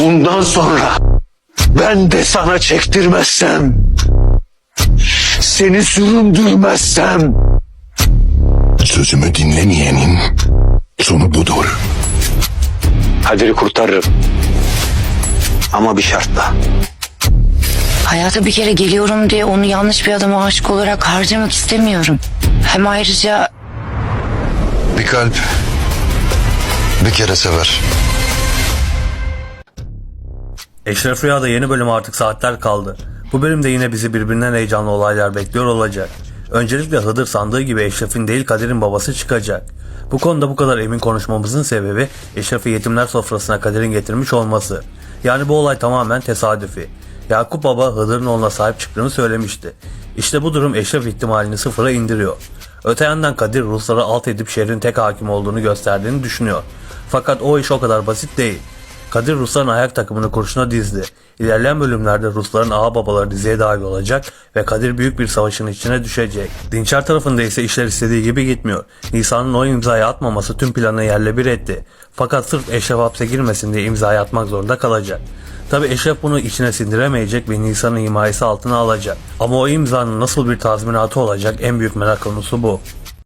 Bundan sonra ben de sana çektirmezsem, seni süründürmezsem, Sözümü dinlemeyenin sonu budur. Kadir'i kurtarırım. Ama bir şartla. Hayata bir kere geliyorum diye onu yanlış bir adama aşık olarak harcamak istemiyorum. Hem ayrıca Bir kalp bir kere sever. Eşref Rüya'da yeni bölüm artık saatler kaldı. Bu bölümde yine bizi birbirinden heyecanlı olaylar bekliyor olacak. Öncelikle Hıdır sandığı gibi Eşref'in değil Kadir'in babası çıkacak. Bu konuda bu kadar emin konuşmamızın sebebi Eşref'i yetimler sofrasına Kadir'in getirmiş olması. Yani bu olay tamamen tesadüfi. Yakup Baba Hıdır'ın oğluna sahip çıktığını söylemişti. İşte bu durum Eşref ihtimalini sıfıra indiriyor. Öte yandan Kadir Rusları alt edip şehrin tek hakim olduğunu gösterdiğini düşünüyor. Fakat o iş o kadar basit değil. Kadir Rusların ayak takımını kurşuna dizdi. İlerleyen bölümlerde Rusların ağa babaları diziye dahil olacak ve Kadir büyük bir savaşın içine düşecek. Dinçer tarafında ise işler istediği gibi gitmiyor. Nisan'ın o imzayı atmaması tüm planı yerle bir etti. Fakat sırf Eşref hapse girmesin diye imzayı atmak zorunda kalacak. Tabi Eşref bunu içine sindiremeyecek ve Nisan'ın himayesi altına alacak. Ama o imzanın nasıl bir tazminatı olacak en büyük merak konusu bu.